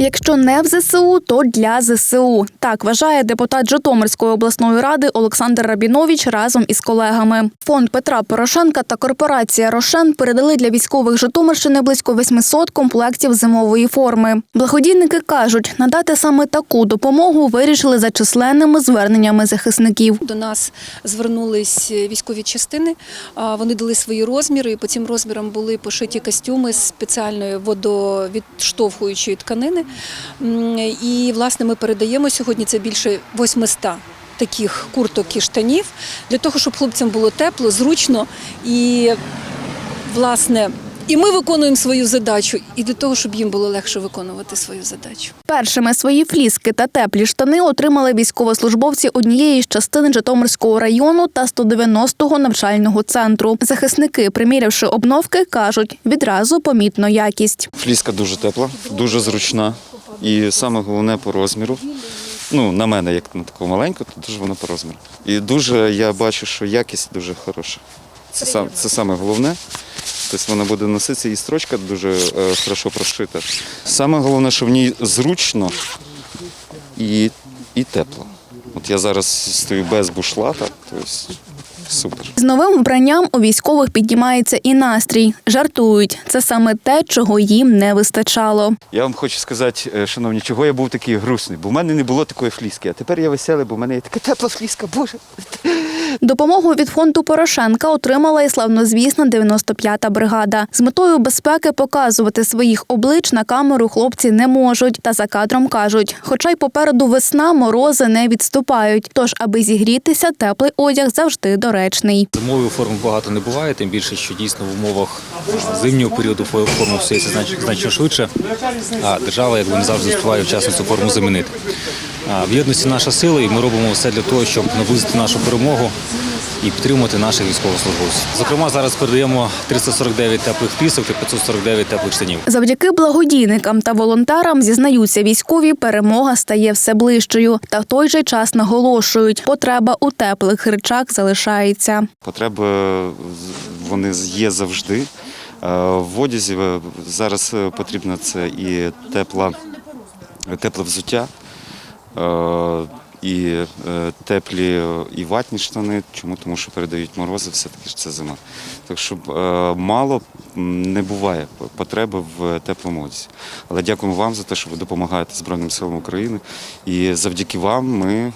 Jak Якщо не в ЗСУ, то для ЗСУ. Так вважає депутат Житомирської обласної ради Олександр Рабінович разом із колегами. Фонд Петра Порошенка та корпорація Рошен передали для військових Житомирщини близько 800 комплектів зимової форми. Благодійники кажуть, надати саме таку допомогу вирішили за численними зверненнями захисників. До нас звернулись військові частини. Вони дали свої розміри, і по цим розмірам були пошиті костюми з спеціальної водовідштовхуючої тканини. І, власне, ми передаємо сьогодні це більше 800 таких курток і штанів для того, щоб хлопцям було тепло, зручно і, власне, і ми виконуємо свою задачу, і для того, щоб їм було легше виконувати свою задачу. Першими свої фліски та теплі штани отримали військовослужбовці однієї з частин Житомирського району та 190-го навчального центру. Захисники, примірявши обновки, кажуть, відразу помітно якість. Фліска дуже тепла, дуже зручна і саме головне по розміру. Ну, на мене, як на таку маленьку, то дуже вона по розміру. І дуже я бачу, що якість дуже хороша. Це, сам, це саме головне. Тобто вона буде носитися і строчка дуже е, хорошо прошита. Саме головне, що в ній зручно і, і тепло. От я зараз стою без бушлата, тобто супер. З новим вбранням у військових піднімається і настрій. Жартують. Це саме те, чого їм не вистачало. Я вам хочу сказати, е, шановні, чого я був такий грустний, бо в мене не було такої фліски. А тепер я веселий, бо в мене є така тепла фліска, боже. Допомогу від фонду Порошенка отримала і славнозвісна 95-та бригада. З метою безпеки показувати своїх облич на камеру хлопці не можуть. Та за кадром кажуть, хоча й попереду весна, морози не відступають. Тож, аби зігрітися, теплий одяг завжди доречний. Зимової форми багато не буває, тим більше, що дійсно в умовах зимнього періоду форму все значно швидше, а держава якби не завжди вступає вчасно цю форму замінити. В єдності наша сила, і ми робимо все для того, щоб наблизити нашу перемогу і підтримувати наших військовослужбовців. Зокрема, зараз передаємо 349 теплих пісок та 549 теплих штанів. Завдяки благодійникам та волонтерам зізнаються військові, перемога стає все ближчою. Та в той же час наголошують, потреба у теплих речах залишається. Потреби вони є завжди. Е, В одязі е, зараз е, потрібно це і тепла, тепле взуття, і е, теплі е, і ватні штани. Чому? Тому що передають морози, все-таки ж це зима. Так що е, мало не буває потреби в теплому одязі. Але дякуємо вам за те, що ви допомагаєте Збройним силам України. І завдяки вам ми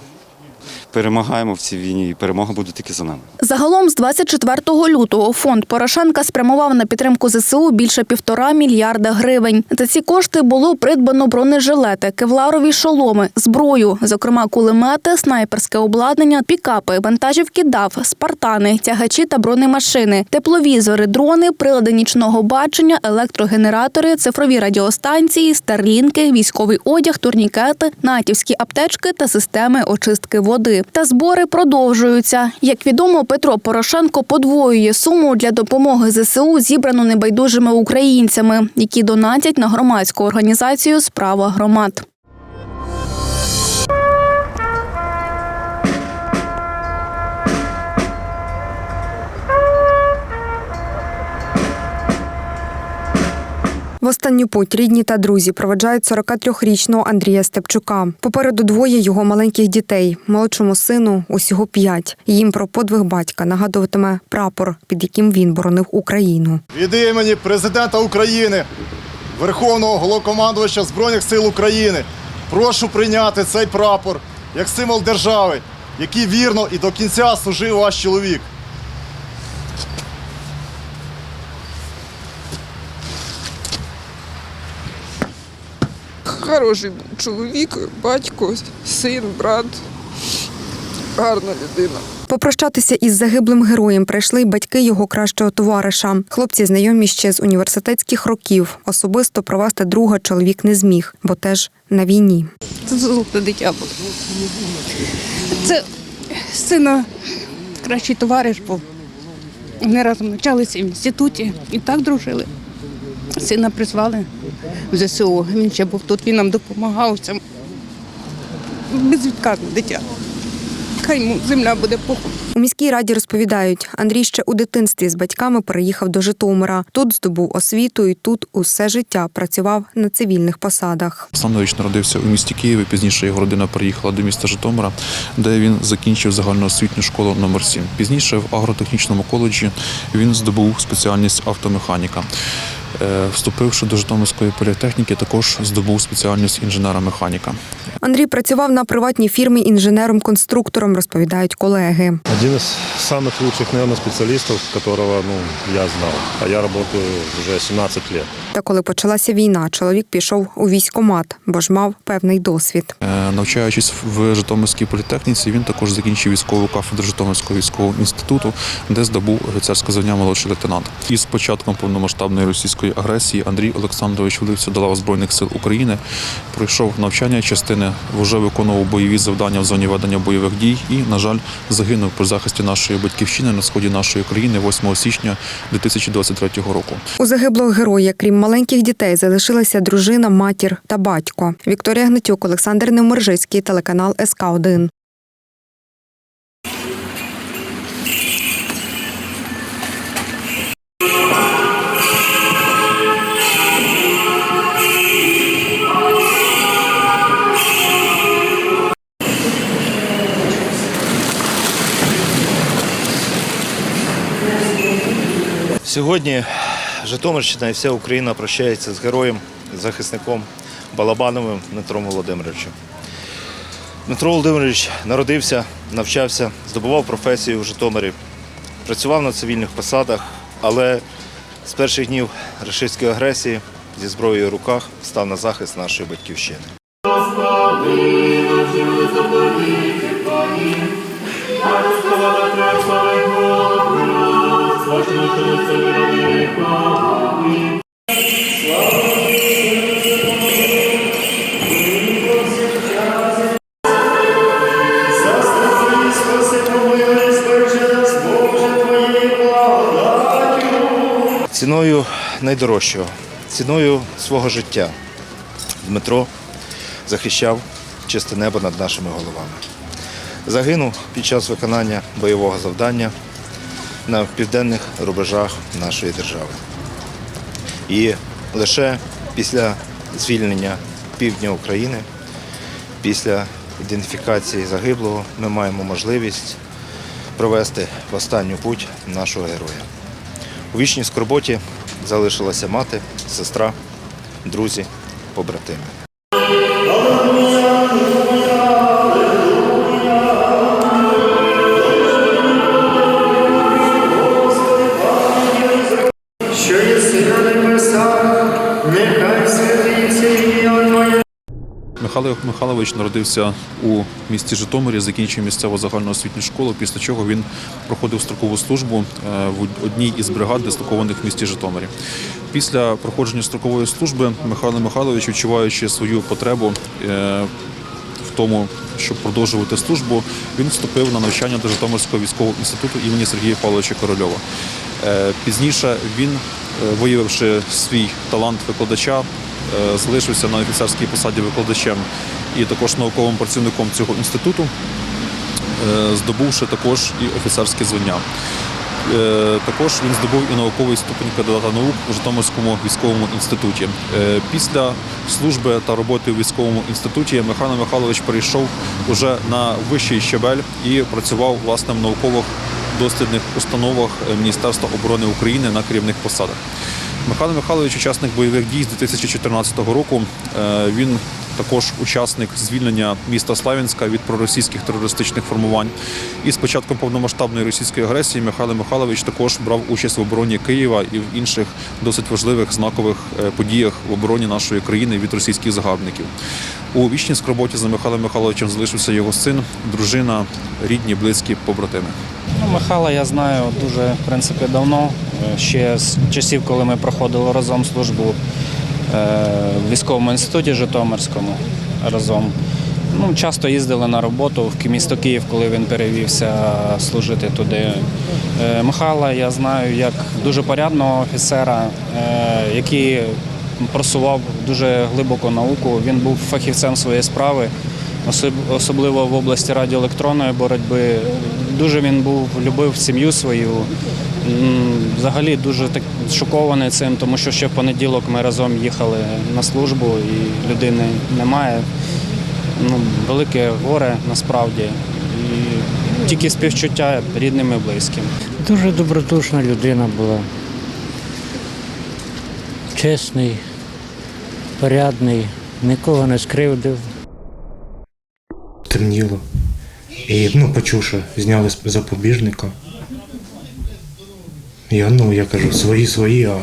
перемагаємо в цій війні, і перемога буде тільки за нами. Загалом з 24 лютого фонд Порошенка спрямував на підтримку ЗСУ більше півтора мільярда гривень. За ці кошти було придбано бронежилети, кевларові шоломи, зброю, зокрема кулемети, снайперське обладнання, пікапи, вантажівки ДАВ, спартани, тягачі та бронемашини, тепловізори, дрони, прилади нічного бачення, електрогенератори, цифрові радіостанції, старлінки, військовий одяг, турнікети, натівські аптечки та системи очистки води. Та збори продовжуються. Як відомо, Петро Порошенко подвоює суму для допомоги ЗСУ, зібрану небайдужими українцями, які донатять на громадську організацію Справа громад. В останню путь рідні та друзі проведжають 43-річного Андрія Степчука. Попереду двоє його маленьких дітей, молодшому сину усього п'ять. Їм про подвиг батька нагадуватиме прапор, під яким він боронив Україну. Від імені президента України, Верховного головнокомандувача Збройних сил України, прошу прийняти цей прапор як символ держави, який вірно і до кінця служив ваш чоловік. Хороший чоловік, батько, син, брат. Гарна людина. Попрощатися із загиблим героєм прийшли й батьки його кращого товариша. Хлопці знайомі ще з університетських років. Особисто провести друга чоловік не зміг, бо теж на війні. Це золоте дитя було. Це сина кращий товариш був. Вони разом навчалися в інституті і так дружили. Сина призвали в ЗСУ. Він ще був тут, він нам допомагав. Це безвідказне дитя. хай йому земля буде пухом. У міській раді розповідають, Андрій ще у дитинстві з батьками переїхав до Житомира. Тут здобув освіту і тут усе життя працював на цивільних посадах. Олександрович народився у місті Києві. Пізніше його родина переїхала до міста Житомира, де він закінчив загальноосвітню школу номер 7 Пізніше в агротехнічному коледжі він здобув спеціальність автомеханіка. Е, Вступивши до Житомирської політехніки, також здобув спеціальність інженера-механіка. Андрій працював на приватній фірмі інженером-конструктором, розповідають колеги. Один из самых лучших, наверное, специалистов, которого ну, я знал. А я работаю уже 17 лет. Та коли почалася війна, чоловік пішов у військкомат, бо ж мав певний досвід. Е, Навчаючись в Житомирській політехніці, він також закінчив військову кафедру Житомирського військового інституту, де здобув офіцерське звання молодший лейтенант. І з початком повномасштабної російської агресії Андрій Олександрович влився до лав Збройних сил України, пройшов навчання частини, вже виконував бойові завдання в зоні ведення бойових дій і, на жаль, загинув при захисті нашої батьківщини на сході нашої країни 8 січня 2023 року. У загиблого героя, крім маленьких дітей, залишилася дружина, матір та батько. Вікторія Гнатюк, Олександр Невмержицький, телеканал СК 1 Сьогодні Житомирщина і вся Україна прощається з героєм, захисником Балабановим Дмитром Володимировичем. Дмитро Володимирович народився, навчався, здобував професію в Житомирі, працював на цивільних посадах, але з перших днів рашистської агресії зі зброєю в руках став на захист нашої батьківщини. Ціною найдорожчого, ціною свого життя Дмитро захищав чисте небо над нашими головами. Загинув під час виконання бойового завдання на південних рубежах нашої держави. І лише після звільнення півдня України, після ідентифікації загиблого, ми маємо можливість провести в останню путь нашого героя. У вічній скорботі залишилася мати, сестра, друзі, побратими. Михайло Михайлович народився у місті Житомирі, закінчив місцеву загальноосвітню школу, після чого він проходив строкову службу е, в одній із бригад, дислокованих в місті Житомирі. Після проходження строкової служби Михайло Михайлович, відчуваючи свою потребу е, в тому, щоб продовжувати службу, він вступив на навчання до Житомирського військового інституту імені Сергія Павловича Корольова. Е, Пізніше він, виявивши свій талант викладача, залишився на офіцерській посаді викладачем і також науковим працівником цього інституту, е, здобувши також і офіцерське звання. Е, Також він здобув і науковий ступень кандидата наук у Житомирському військовому інституті. Е, Після служби та роботи у військовому інституті Михайло Михайлович перейшов уже на вищий щабель і працював власне в наукових дослідних установах е, Міністерства оборони України на керівних посадах. Михайло Михайлович, учасник бойових дій з 2014 року. Е, Він також учасник звільнення міста Славянська від проросійських терористичних формувань. І з початком повномасштабної російської агресії Михайло Михайлович також брав участь в обороні Києва і в інших досить важливих знакових е, подіях в обороні нашої країни від російських загарбників. У вічній скорботі за Михайлом Михайловичем залишився його син, дружина, рідні, близькі, побратими. Ну, Михайла я знаю дуже в принципі давно, е, ще з часів, коли ми проходили разом службу в військовому інституті Житомирському разом. Ну, часто їздили на роботу в місто Київ, коли він перевівся служити туди. Е, Михайла я знаю як дуже порядного офіцера, е, який просував дуже глибоку науку. Він був фахівцем своєї справи. особливо в області радіоелектронної боротьби. Дуже він був любив сім'ю свою. Взагалі дуже так шокований цим, тому що ще в понеділок ми разом їхали на службу і людини немає. Ну, велике горе насправді. І тільки співчуття рідним і близьким. Дуже добродушна людина була. Чесний, порядний, нікого не скривдив. темніло. І ну, почув, що зняли з запобіжника. Я, ну, я кажу, свої свої, а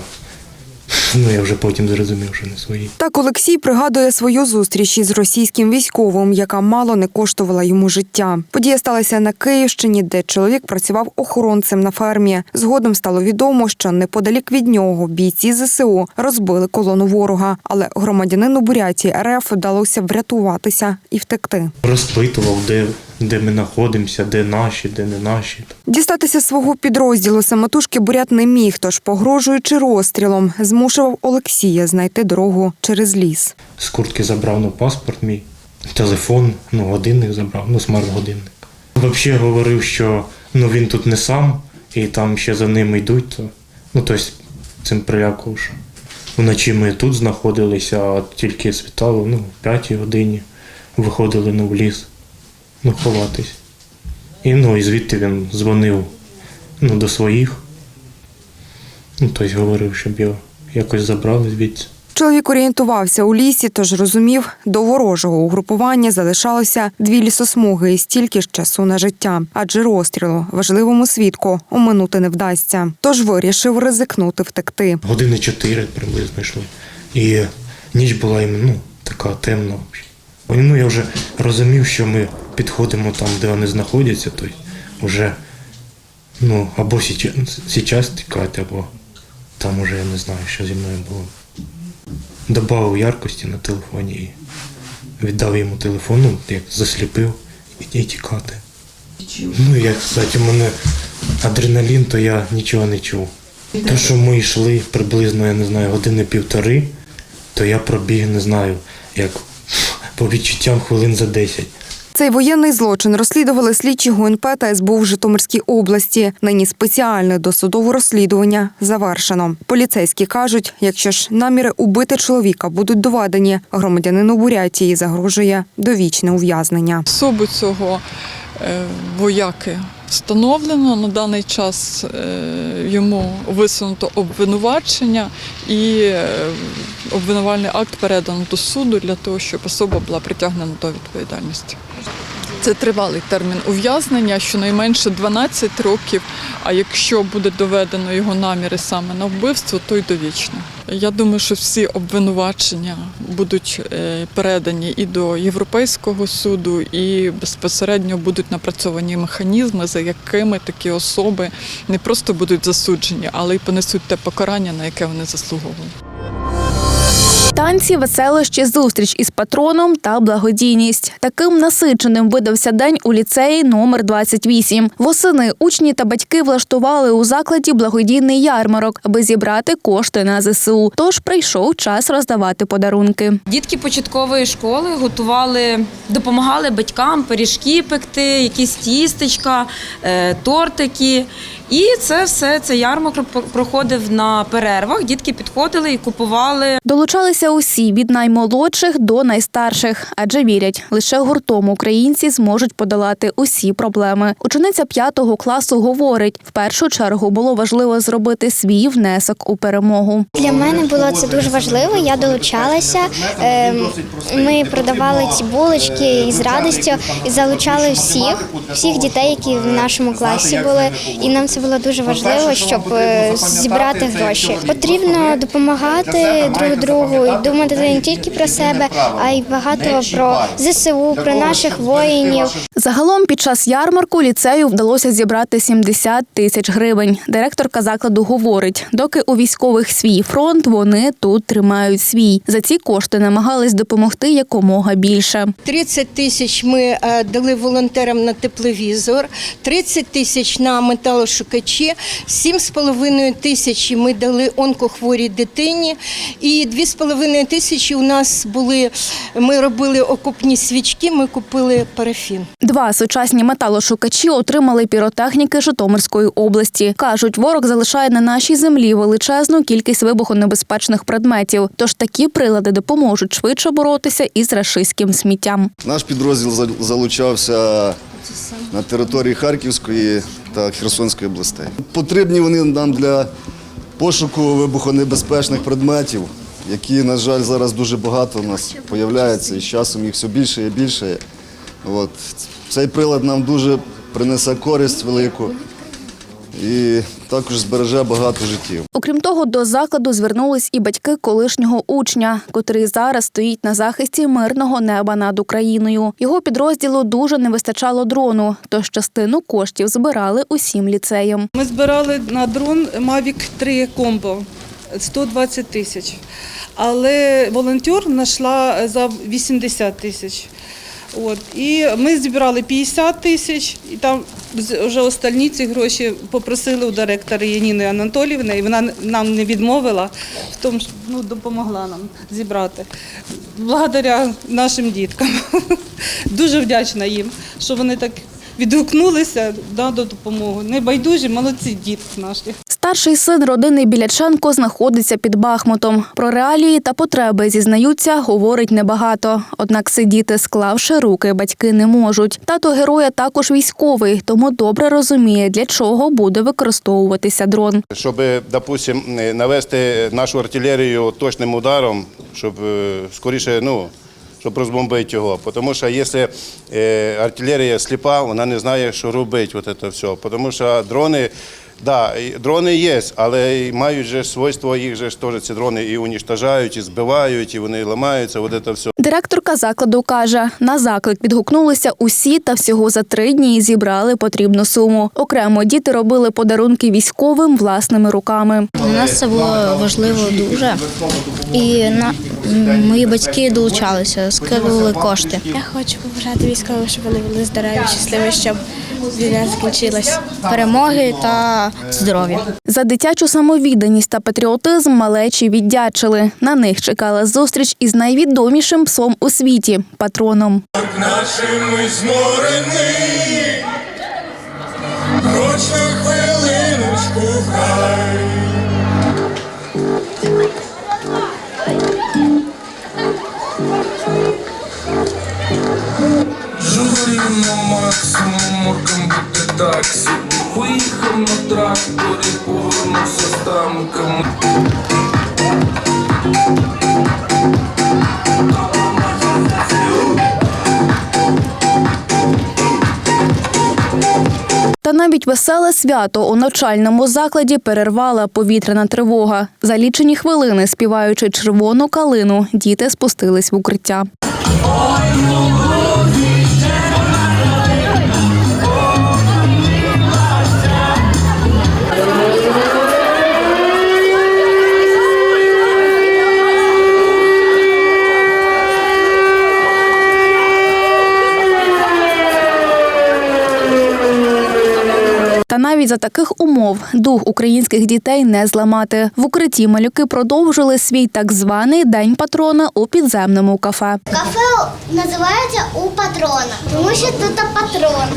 ну, я вже потім зрозумів, що не свої. Так Олексій пригадує свою зустріч із російським військовим, яка мало не коштувала йому життя. Подія сталася на Київщині, де чоловік працював охоронцем на фермі. Згодом стало відомо, що неподалік від нього бійці ЗСУ розбили колону ворога, але громадянину Бурятії РФ вдалося врятуватися і втекти. Розпитував, де, де ми знаходимося, де наші, де не наші. Дістатися свого підрозділу самотужки бурят не міг, тож, погрожуючи розстрілом, змушував Олексія знайти дорогу через ліс. З куртки забрав ну, паспорт мій, телефон, ну, годинник забрав, ну, смарт-годинник. Взагалі говорив, що ну, він тут не сам, і там ще за ним йдуть. То, ну, тобто цим прилякував, що вночі ми тут знаходилися, а тільки світало, ну, в п'ятій годині виходили ну, в ліс, ну, ховатись. І, ну, і звідти він дзвонив ну, до своїх. Ну, тобто говорив, щоб його якось забрали звідси. Чоловік орієнтувався у лісі, тож розумів, до ворожого угрупування залишалося дві лісосмуги і стільки ж часу на життя, адже розстрілу важливому свідку оминути не вдасться. Тож вирішив ризикнути втекти. Години чотири приблизно йшли. І ніч була ну, така темна. Ну, я вже розумів, що ми підходимо там, де вони знаходяться, то вже ну, або зараз тікати, або там уже я не знаю, що зі мною було. Добавив яркості на телефоні і віддав йому телефон, ну, як засліпив і, тікати. Ну, як сказати, у мене адреналін, то я нічого не чув. То, що ми йшли приблизно, я не знаю, години півтори, то я пробіг, не знаю, як по відчуттям хвилин за 10. Цей воєнний злочин розслідували слідчі ГУНП та СБУ в Житомирській області. Нині спеціальне досудове розслідування завершено. Поліцейські кажуть, якщо ж наміри убити чоловіка будуть доведені, громадянину Бурятії загрожує довічне ув'язнення. Особу цього е, вояки встановлено. На даний час е, йому висунуто обвинувачення і е, обвинувальний акт передано до суду для того, щоб особа була притягнена до відповідальності. Це тривалий термін ув'язнення, щонайменше 12 років. А якщо буде доведено його наміри саме на вбивство, то й довічно. Я думаю, що всі обвинувачення будуть е, передані і до Європейського суду, і безпосередньо будуть напрацьовані механізми, за якими такі особи не просто будуть засуджені, але й понесуть те покарання, на яке вони заслуговують. Танці, веселощі, зустріч із патроном та благодійність. Таким насиченим видався день у ліцеї номер 28. Восени учні та батьки влаштували у закладі благодійний ярмарок, аби зібрати кошти на ЗСУ. Тож прийшов час роздавати подарунки. Дітки початкової школи готували, допомагали батькам пиріжки пекти, якісь тістечка, е, тортики. І це все це ярмарок проходив на перервах. Дітки підходили і купували. Долучалися усі від наймолодших до найстарших, адже вірять, лише гуртом українці зможуть подолати усі проблеми. Учениця п'ятого класу говорить: в першу чергу було важливо зробити свій внесок у перемогу. Для мене було це дуже важливо. Я долучалася. Ем, Ми продавали ці булочки із радістю і залучали всіх, всіх дітей, які в нашому класі були. І нам це було дуже важливо, щоб е, зібрати гроші. Потрібно допомагати друг другу і думати не тільки про себе, а й багато про ЗСУ, про наших воїнів. Загалом під час ярмарку ліцею вдалося зібрати 70 тисяч гривень. Директорка закладу говорить, доки у військових свій фронт, вони тут тримають свій. За ці кошти намагались допомогти якомога більше. 30 тисяч ми е, дали волонтерам на тепловізор, 30 тисяч на металошукачку, КЧ, 7,5 тисячі ми дали онкохворій дитині, і 2,5 тисячі у нас були, ми робили окупні свічки, ми купили парафін. Два сучасні металошукачі отримали піротехніки Житомирської області. Кажуть, ворог залишає на нашій землі величезну кількість вибухонебезпечних предметів. Тож такі прилади допоможуть швидше боротися із рашистським сміттям. Наш підрозділ залучався на території Харківської та Херсонської областей. Потрібні вони нам для пошуку вибухонебезпечних предметів, які, на жаль, зараз дуже багато у нас з'являються, і з часом їх все більше і більше. От. Цей прилад нам дуже принесе користь велику і також збереже багато життів. Окрім того, до закладу звернулись і батьки колишнього учня, котрий зараз стоїть на захисті мирного неба над Україною. Його підрозділу дуже не вистачало дрону, тож частину коштів збирали усім ліцеям. Ми збирали на дрон Mavic 3 Combo 120 тисяч. Але волонтер знайшла за 80 тисяч. От. І ми зібрали 50 тисяч, і там вже остальні ці гроші попросили у директора Яніни Анатоліївни, і вона нам не відмовила в тому, що ну, допомогла нам зібрати. Благодаря нашим діткам. Дуже вдячна їм, що вони так відгукнулися да, до допомоги. Небайдужі, молодці дітки наші. Старший син родини Біляченко знаходиться під Бахмутом. Про реалії та потреби зізнаються, говорить небагато. Однак сидіти, склавши руки, батьки не можуть. Тато героя також військовий, тому добре розуміє, для чого буде використовуватися дрон. Щоб, допустим, навести нашу артилерію точним ударом, щоб е, скоріше, ну, щоб розбомбити його. Тому що якщо е, артилерія сліпа, вона не знає, що робити, от. Тому що дрони, да, дрони є, але мають же свойство, їх же теж ці дрони і унічтожають, і збивають, і вони ламаються, от це все. Директорка закладу каже, на заклик відгукнулися усі та всього за три дні зібрали потрібну суму. Окремо діти робили подарунки військовим власними руками. Для нас це було важливо дуже. І на мої батьки долучалися, скидували кошти. Я хочу побажати військовим, щоб вони були здорові, щасливі, щоб війна закінчилась. Перемоги та здоров'я. За дитячу самовідданість та патріотизм малечі віддячили. На них чекала зустріч із найвідомішим псом у світі патроном. Нашими зморений, хоч хвилиночку хай. Журимо максимум, морком буде таксі. Виїхав на тракторі, повернувся з тамками. Та навіть веселе свято у навчальному закладі перервала повітряна тривога. За лічені хвилини, співаючи червону калину, діти спустились в укриття. Та навіть за таких умов дух українських дітей не зламати. В укритті малюки продовжили свій так званий день патрона у підземному кафе. Кафе називається у патрона, тому що тут патрон.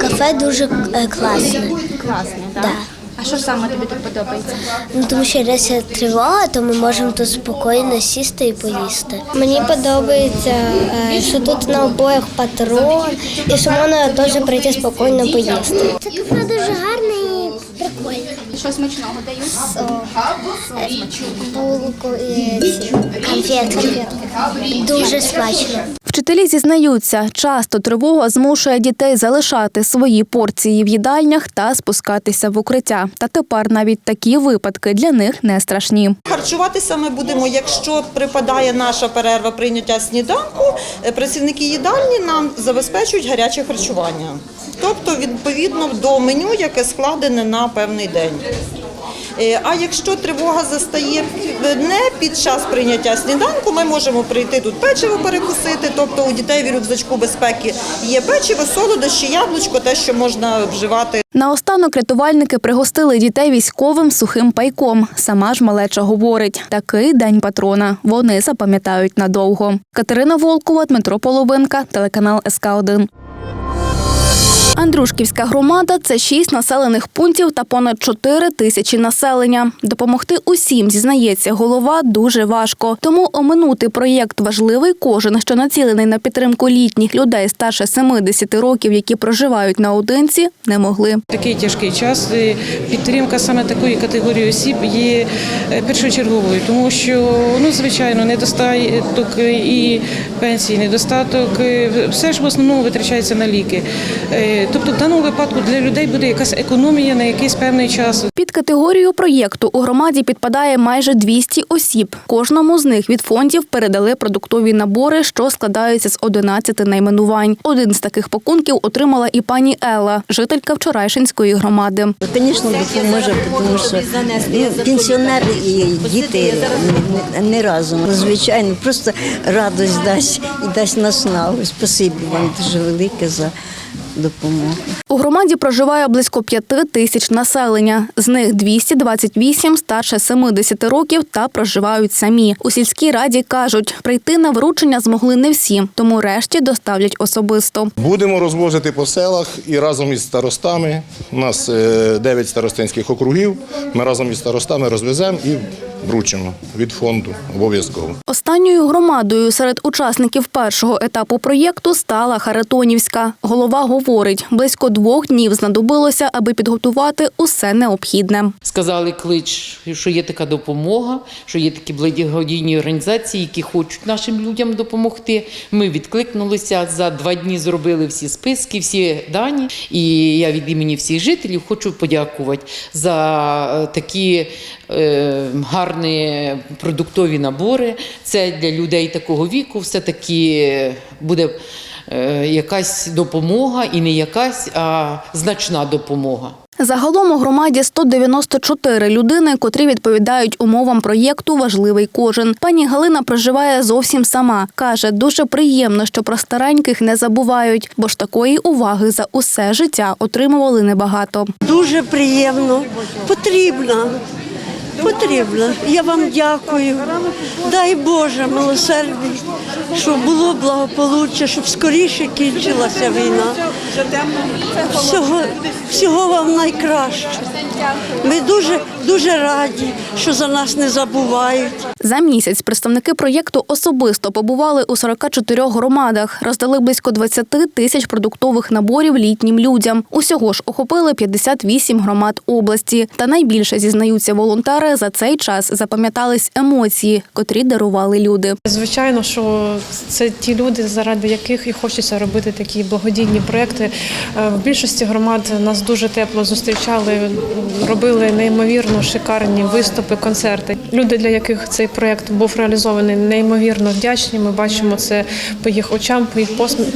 Кафе дуже е, класне. Класне, так? Да. А що саме тобі так подобається? Ну, тому що йдеться тривога, то ми можемо тут спокійно сісти і поїсти. Мені подобається, е, що тут на обоях патрон, і що можна теж прийти спокійно поїсти. Це кафе дуже гарне і прикольне. Що смачного дають? Булку і конфетки. Дуже смачно. Вчителі зізнаються, часто тривога змушує дітей залишати свої порції в їдальнях та спускатися в укриття. Та тепер навіть такі випадки для них не страшні. Харчуватися ми будемо, якщо припадає наша перерва прийняття сніданку, е, працівники їдальні нам забезпечують гаряче харчування. Тобто, відповідно до меню, яке складене на певний день. Е, А якщо тривога застає не під час прийняття сніданку, ми можемо прийти тут печиво перекусити. Тобто у дітей в рюкзачку безпеки є печиво, солодощі, яблучко, те, що можна вживати. Наостанок рятувальники пригостили дітей військовим сухим пайком. Сама ж малеча говорить, такий день патрона вони запам'ятають надовго. Катерина Волкова, Дмитро Половинка, телеканал СК 1 Андрушківська громада це шість населених пунктів та понад 4 тисячі населення. Допомогти усім, зізнається голова, дуже важко. Тому оминути проєкт важливий кожен, що націлений на підтримку літніх людей старше 70 років, які проживають наодинці, не могли. Такий тяжкий час підтримка саме такої категорії осіб є е, першочерговою, тому що ну звичайно недостаток і пенсії, недостаток е, все ж в основному витрачається на ліки. Тобто, в даному випадку для людей буде якась економія на якийсь певний час. Під категорію проєкту у громаді підпадає майже 200 осіб. Кожному з них від фондів передали продуктові набори, що складаються з 11 найменувань. Один з таких пакунків отримала і пані Елла, жителька Вчорайшинської громади. Звісно, допоможе, тому що ну, пенсіонери і діти не, не разом. Звичайно, просто радость дасть і дасть наснагу. Спасибі вам дуже велике за допомогу. У громаді проживає близько 5 тисяч населення. З них 228 старше 70 років та проживають самі. У сільській раді кажуть, прийти на вручення змогли не всі, тому решті доставлять особисто. Будемо розвозити по селах і разом із старостами. У нас 9 старостинських округів. Ми разом із старостами розвеземо і вручимо від фонду обов'язково. Останньою громадою серед учасників першого етапу проєкту стала Харитонівська. Голова говорить, близько двох днів знадобилося, аби підготувати усе необхідне. Сказали клич, що є така допомога, що є такі благодійні організації, які хочуть нашим людям допомогти. Ми відкликнулися за два дні, зробили всі списки, всі дані. І я від імені всіх жителів хочу подякувати за е, такі е, гарні продуктові набори. Це для людей такого віку все таки буде. Е, Якась допомога і не якась, а значна допомога. Загалом у громаді 194 людини, котрі відповідають умовам проєкту Важливий кожен. Пані Галина проживає зовсім сама. Каже, дуже приємно, що про стареньких не забувають, бо ж такої уваги за усе життя отримували небагато. Дуже приємно, потрібно. Потрібно. Я вам дякую. Дай Боже милосердний, щоб було благополуччя, щоб скоріше кінчилася війна. Всього, всього вам найкраще. Ми дуже, дуже раді, що за нас не забувають. За місяць представники проєкту особисто побували у 44 громадах, роздали близько 20 тисяч продуктових наборів літнім людям. Усього ж охопили 58 громад області. Та найбільше зізнаються волонтери за цей час запам'ятались емоції, котрі дарували люди. Звичайно, що це ті люди, заради яких і хочеться робити такі благодійні проекти. Е, В більшості громад нас дуже тепло зустрічали, робили неймовірно шикарні виступи, концерти. Люди, для яких цей проект був реалізований, неймовірно вдячні. Ми бачимо це по їх очам, по їх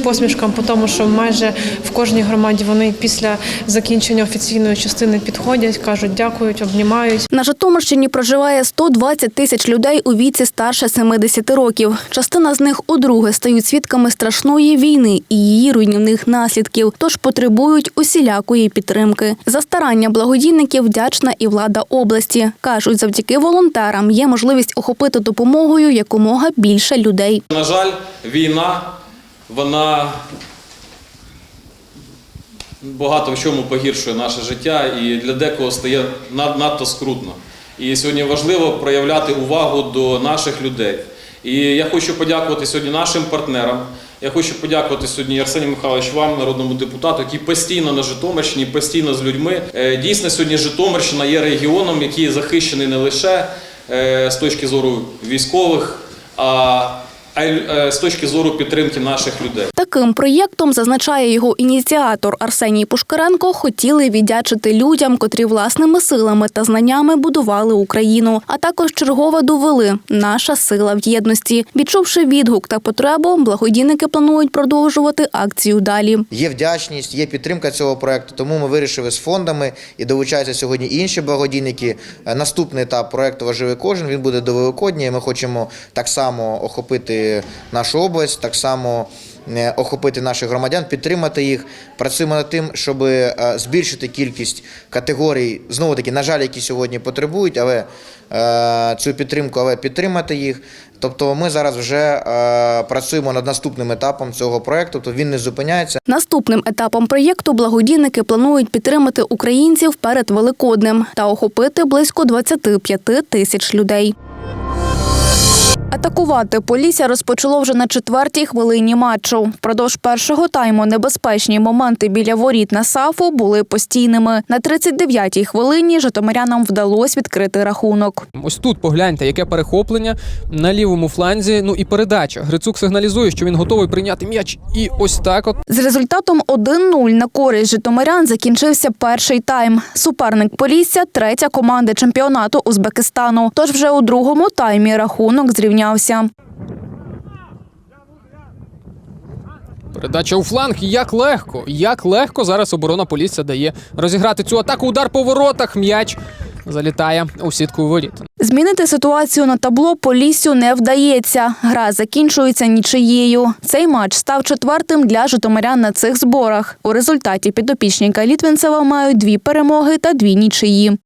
посмішкам, по тому, що майже в кожній громаді вони після закінчення офіційної частини підходять, кажуть дякують, обнімають. На Житомирщині проживає 120 тисяч людей у віці старше 70 років. Частина з них удруге стають свідками страшної війни і її руйнівних наслідків, тож потребують усілякої підтримки. За старання благодійників вдячна і влада області. Кажуть, завдяки волонтерам є можливість охопити допомогою якомога більше людей. На жаль, війна, вона багато в чому погіршує наше життя і для декого стає надто скрутно. І сьогодні важливо проявляти увагу до наших людей. І я хочу подякувати сьогодні нашим партнерам. Я хочу подякувати сьогодні Арсенію Михайлович вам, народному депутату, який постійно на Житомирщині, постійно з людьми. Е, Дійсно, сьогодні Житомирщина є регіоном, який захищений не лише е, з точки зору військових, а а й е, з точки зору підтримки наших людей. Таким проєктом, зазначає його ініціатор Арсеній Пушкаренко, хотіли віддячити людям, котрі власними силами та знаннями будували Україну, а також чергово довели наша сила в єдності. Відчувши відгук та потребу, благодійники планують продовжувати акцію далі. Є вдячність, є підтримка цього проекту. Тому ми вирішили з фондами і долучаються сьогодні інші благодійники. Е, Наступний етап проекту Важливий кожен він буде до Великодня. Ми хочемо так само охопити нашу область, так само. е, Охопити наших громадян, підтримати їх. Працюємо над тим, щоб е, збільшити кількість категорій, знову таки, на жаль, які сьогодні потребують, але е, цю підтримку, але підтримати їх. Тобто, ми зараз вже працюємо над наступним етапом цього проекту. Тобто він не зупиняється. Наступним етапом проєкту благодійники планують підтримати українців перед Великоднем та охопити близько 25 тисяч людей. Атакувати Полісся розпочало вже на четвертій хвилині матчу. Впродовж першого тайму небезпечні моменти біля воріт на Сафу були постійними. На 39-й хвилині житомирянам вдалося відкрити рахунок. Ось тут погляньте, яке перехоплення на лівому фланзі. Ну і передача. Грицук сигналізує, що він готовий прийняти м'яч. І ось так от З результатом 1-0 на користь житомирян закінчився перший тайм. Суперник Полісся – третя команда чемпіонату Узбекистану. Тож вже у другому таймі рахунок зрівнявся. передача у фланг. Як легко, як легко зараз оборона Полісся дає розіграти цю атаку. Удар по воротах. М'яч залітає у сітку воріт. Змінити ситуацію на табло Поліссю не вдається. Гра закінчується нічиєю. Цей матч став четвертим для житомирян на цих зборах. У результаті підопічника Літвінцева мають дві перемоги та дві нічиї.